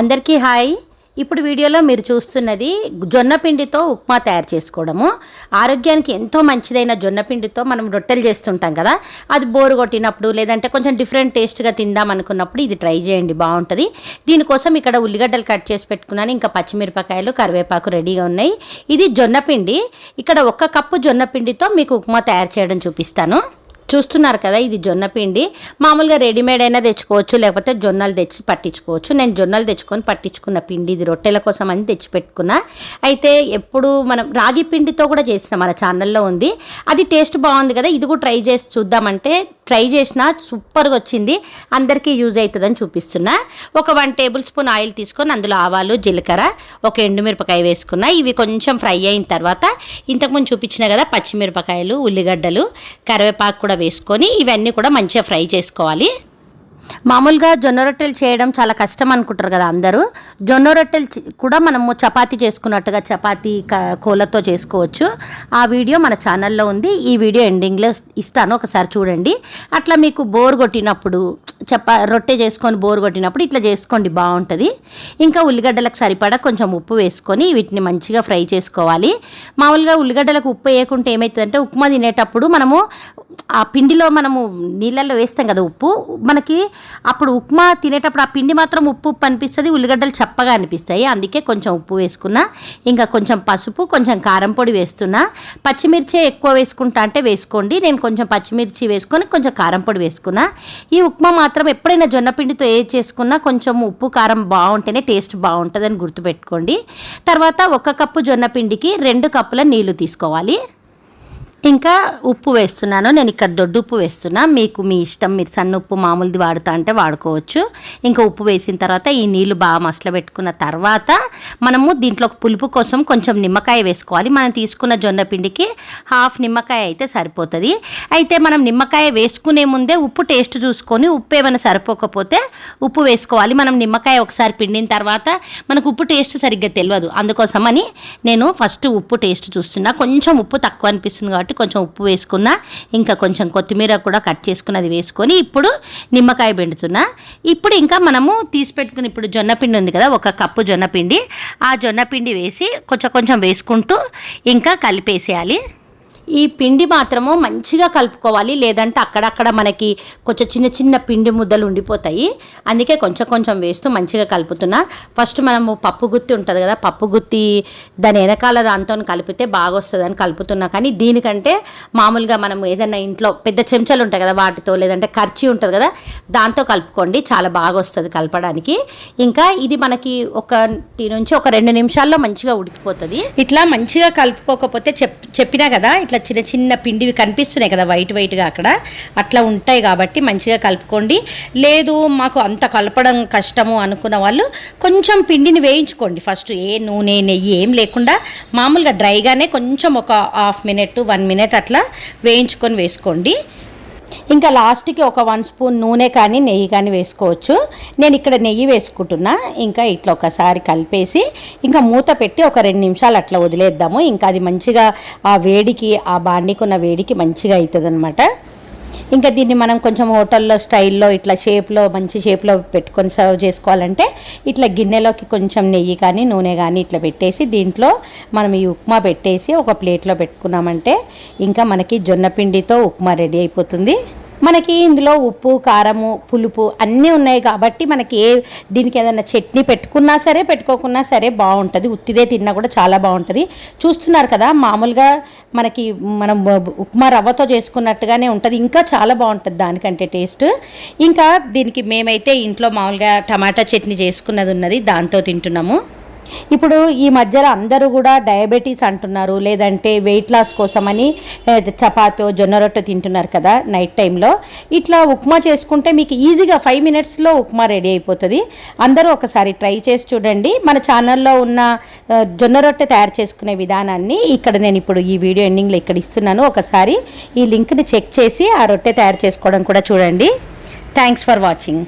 అందరికీ హాయ్. ఇప్పుడు వీడియోలో మీరు చూస్తున్నది జొన్నపిండితో ఉప్మా తయారు చేసుకోవడము. ఆరోగ్యానికి ఎంతో మంచిదైన జొన్న పిండితో మనం రొట్టెలు చేస్తుంటాం కదా అది బోరు కొట్టినప్పుడు లేదంటే కొంచెం డిఫరెంట్ టేస్ట్గా తిందాం అనుకున్నప్పుడు ఇది ట్రై చేయండి బాగుంటుంది. దీనికోసం ఇక్కడ ఉల్లిగడ్డలు కట్ చేసి పెట్టుకున్నాను. ఇంకా పచ్చిమిరపకాయలు కరివేపాకు రెడీగా ఉన్నాయి. ఇది జొన్నపిండి. ఇక్కడ ఒక కప్పు జొన్న పిండితో మీకు ఉప్మా తయారు చేయడం చూపిస్తాను. చూస్తున్నారు కదా ఇది జొన్న పిండి. మామూలుగా రెడీమేడ్ అయినా తెచ్చుకోవచ్చు లేకపోతే జొన్నలు తెచ్చి పట్టించుకోవచ్చు. నేను జొన్నలు తెచ్చుకొని పట్టించుకున్న పిండి ఇది రొట్టెల కోసం అని తెచ్చిపెట్టుకున్నా అయితే ఎప్పుడు మనం రాగి పిండితో కూడా చేసిన మన ఛానల్లో ఉంది. అది టేస్ట్ బాగుంది కదా ఇది కూడా ట్రై చేసి చూద్దామంటే ఫ్రై చేసిన సూపర్గా వచ్చింది. అందరికీ యూజ్ అవుతుందని చూపిస్తున్నా. ఒక వన్ టేబుల్ స్పూన్ ఆయిల్ తీసుకొని అందులో ఆవాలు జీలకర్ర ఒక ఎండుమిరపకాయ వేసుకున్నా. ఇవి కొంచెం ఫ్రై అయిన తర్వాత ఇంతకుముందు చూపించిన కదా పచ్చిమిరపకాయలు ఉల్లిగడ్డలు కరివేపాకు కూడా వేసుకొని ఇవన్నీ కూడా మంచిగా ఫ్రై చేసుకోవాలి. మామూలుగా జొన్న రొట్టెలు చేయడం చాలా కష్టం అనుకుంటారు కదా అందరూ. జొన్న రొట్టెలు కూడా మనము చపాతీ చేసుకున్నట్టుగా చపాతీ కోలతో చేసుకోవచ్చు. ఆ వీడియో మన ఛానల్లో ఉంది. ఈ వీడియో ఎండింగ్లో ఇస్తాను. ఒకసారి చూడండి. అట్లా మీకు బోర్ కొట్టినప్పుడు చపా రొట్టె చేసుకొని బోర్ కొట్టినప్పుడు ఇట్లా చేసుకోండి బాగుంటుంది. ఇంకా ఉల్లిగడ్డలకు సరిపడా కొంచెం ఉప్పు వేసుకొని వీటిని మంచిగా ఫ్రై చేసుకోవాలి. మామూలుగా ఉల్లిగడ్డలకు ఉప్పు వేయకుంటే ఏమవుతుందంటే ఉప్మా తినేటప్పుడు మనము ఆ పిండిలో మనము నీళ్ళల్లో వేస్తాం కదా ఉప్పు. మనకి అప్పుడు ఉప్మా తినేటప్పుడు ఆ పిండి మాత్రం ఉప్పు ఉప్పు అనిపిస్తుంది ఉల్లిగడ్డలు చప్పగా అనిపిస్తాయి. అందుకే కొంచెం ఉప్పు వేసుకున్నా ఇంకా కొంచెం పసుపు కొంచెం కారం పొడి వేస్తున్నా. పచ్చిమిర్చి ఎక్కువ వేసుకుంటా అంటే వేసుకోండి. నేను కొంచెం పచ్చిమిర్చి వేసుకొని కొంచెం కారం పొడి వేసుకున్నా. ఈ ఉప్మా మాత్రం ఎప్పుడైనా జొన్న పిండితో ఏ చేసుకున్నా కొంచెం ఉప్పు కారం బాగుంటేనే టేస్ట్ బాగుంటుందని గుర్తుపెట్టుకోండి. తర్వాత ఒక కప్పు జొన్న పిండికి రెండు కప్పుల నీళ్ళు తీసుకోవాలి. ఇంకా ఉప్పు వేస్తున్నాను. నేను ఇక్కడ దొడ్డు ఉప్పు వేస్తున్నా. మీకు మీ ఇష్టం మీరు సన్న ఉప్పు మామూలుది వాడుతా అంటే వాడుకోవచ్చు. ఇంకా ఉప్పు వేసిన తర్వాత ఈ నీళ్ళు బాగా మసలబెట్టుకున్న తర్వాత మనము దీంట్లో పులుపు కోసం కొంచెం నిమ్మకాయ వేసుకోవాలి. మనం తీసుకున్న జొన్న పిండికి హాఫ్ నిమ్మకాయ అయితే సరిపోతుంది. అయితే మనం నిమ్మకాయ వేసుకునే ముందే ఉప్పు టేస్ట్ చూసుకొని ఉప్పు ఏమైనా సరిపోకపోతే ఉప్పు వేసుకోవాలి. మనం నిమ్మకాయ ఒకసారి పిండిన తర్వాత మనకు ఉప్పు టేస్ట్ సరిగ్గా తెలియదు అందుకోసమని నేను ఫస్ట్ ఉప్పు టేస్ట్ చూస్తున్నా. కొంచెం ఉప్పు తక్కువ అనిపిస్తుంది కాబట్టి కొంచెం ఉప్పు వేసుకున్నా ఇంకా కొంచెం కొత్తిమీర కూడా కట్ చేసుకున్నది వేసుకొని ఇప్పుడు నిమ్మకాయ పిండుతున్నా. ఇప్పుడు ఇంకా మనము తీసి పెట్టుకుని ఇప్పుడు జొన్నపిండి ఉంది కదా ఒక కప్పు జొన్నపిండి ఆ జొన్నపిండి వేసి కొంచెం కొంచెం వేసుకుంటూ ఇంకా కలిపేసేయాలి. ఈ పిండి మాత్రము మంచిగా కలుపుకోవాలి. లేదంటే అక్కడక్కడ మనకి కొంచెం చిన్న చిన్న పిండి ముద్దలు ఉండిపోతాయి. అందుకే కొంచెం కొంచెం వేస్తూ మంచిగా కలుపుతున్నా. ఫస్ట్ మనము పప్పు గుత్తి ఉంటుంది కదా పప్పు గుత్తి దాని వెనకాల దాంతో కలిపితే బాగా వస్తుందని కలుపుతున్నా. కానీ దీనికంటే మామూలుగా మనం ఏదైనా ఇంట్లో పెద్ద చెంచాలు ఉంటాయి కదా వాటితో లేదంటే ఖర్చీ ఉంటుంది కదా దాంతో కలుపుకోండి. చాలా బాగా వస్తుంది కలపడానికి. ఇంకా ఇది మనకి ఒకటి నుంచి ఒక రెండు నిమిషాల్లో మంచిగా ఉడికిపోతుంది. ఇట్లా మంచిగా కలుపుకోకపోతే చెప్ చెప్పినా కదా అట్లా చిన్న చిన్న పిండివి కనిపిస్తున్నాయి కదా వైట్ వైట్గా అక్కడ. అట్లా ఉంటాయి కాబట్టి మంచిగా కలుపుకోండి. లేదు మాకు అంత కలపడం కష్టము అనుకున్న వాళ్ళు కొంచెం పిండిని వేయించుకోండి. ఫస్ట్ ఏ నూనె నెయ్యి ఏం లేకుండా మామూలుగా డ్రైగానే కొంచెం ఒక హాఫ్ మినిట్ వన్ మినిట్ అట్లా వేయించుకొని వేసుకోండి. ఇంకా లాస్ట్కి ఒక వన్ స్పూన్ నూనె కానీ నెయ్యి కానీ వేసుకోవచ్చు. నేను ఇక్కడ నెయ్యి వేసుకుంటున్నా. ఇంకా ఇట్లా ఒకసారి కలిపేసి ఇంకా మూత పెట్టి ఒక రెండు నిమిషాలు అట్లా వదిలేద్దాము. ఇంకా అది మంచిగా ఆ వేడికి ఆ బాండికి ఉన్న వేడికి మంచిగా అవుతుంది ఇంకా దీన్ని మనం కొంచెం హోటల్లో స్టైల్లో ఇట్లా షేప్లో మంచి షేప్లో పెట్టుకొని సర్వ్ చేసుకోవాలంటే ఇట్లా గిన్నెలోకి కొంచెం నెయ్యి కానీ నూనె కానీ ఇట్లా పెట్టేసి దీంట్లో మనం ఈ ఉప్మా పెట్టేసి ఒక ప్లేట్లో పెట్టుకున్నామంటే ఇంకా మనకి జొన్న పిండితో ఉప్మా రెడీ అయిపోతుంది. మనకి ఇందులో ఉప్పు కారము పులుపు అన్నీ ఉన్నాయి కాబట్టి మనకి ఏ దీనికి ఏదైనా చట్నీ పెట్టుకున్నా సరే పెట్టుకోకున్నా సరే బాగుంటుంది. ఉత్తిదే తిన్నా కూడా చాలా బాగుంటుంది. చూస్తున్నారు కదా మామూలుగా మనకి మనం ఉప్మా రవ్వతో చేసుకున్నట్టుగానే ఉంటుంది. ఇంకా చాలా బాగుంటుంది దానికంటే టేస్ట్. ఇంకా దీనికి మేమైతే ఇంట్లో మామూలుగా టమాటా చట్నీ చేసుకున్నది ఉన్నది. దాంతో తింటున్నాము. ఇప్పుడు ఈ మధ్యలో అందరూ కూడా డయాబెటీస్ అంటున్నారు లేదంటే వెయిట్ లాస్ కోసమని చపాతో జొన్న రొట్టె తింటున్నారు కదా నైట్ టైంలో ఇట్లా ఉప్మా చేసుకుంటే మీకు ఈజీగా ఫైవ్ మినిట్స్లో ఉప్మా రెడీ అయిపోతుంది. అందరూ ఒకసారి ట్రై చేసి చూడండి. మన ఛానల్లో ఉన్న జొన్న రొట్టె తయారు చేసుకునే విధానాన్ని ఇక్కడ నేను ఇప్పుడు ఈ వీడియో ఎండింగ్లో ఇక్కడ ఇస్తున్నాను. ఒకసారి ఈ లింక్ని చెక్ చేసి ఆ రొట్టె తయారు చేసుకోవడం కూడా చూడండి. Thanks for watching